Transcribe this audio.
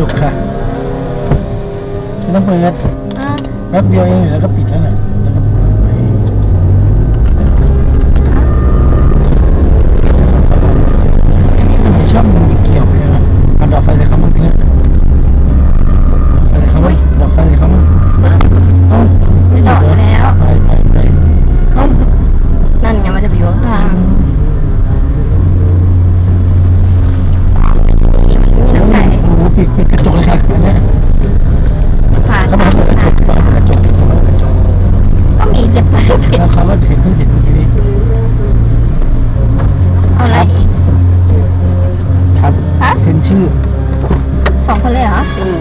จกค่ะเป็นกระจกค่ะไม่ต้องเปิดอะ แป๊บเดียวเองแล้วก็ปิดแล้วน่ะ กระจกเลยค่ะอันเนี้ยผ่านเขาบอกเปิดกระจกเปิดกระจกเขาเปิดกระจกก็มีเกินไปแล้วเขาก็เห็นเพิ่งเห็นเมื่อกี้นี้เอาอะไรอีก ครับฮะ เซ็นชื่อ สองคนเลยเหรอ อืม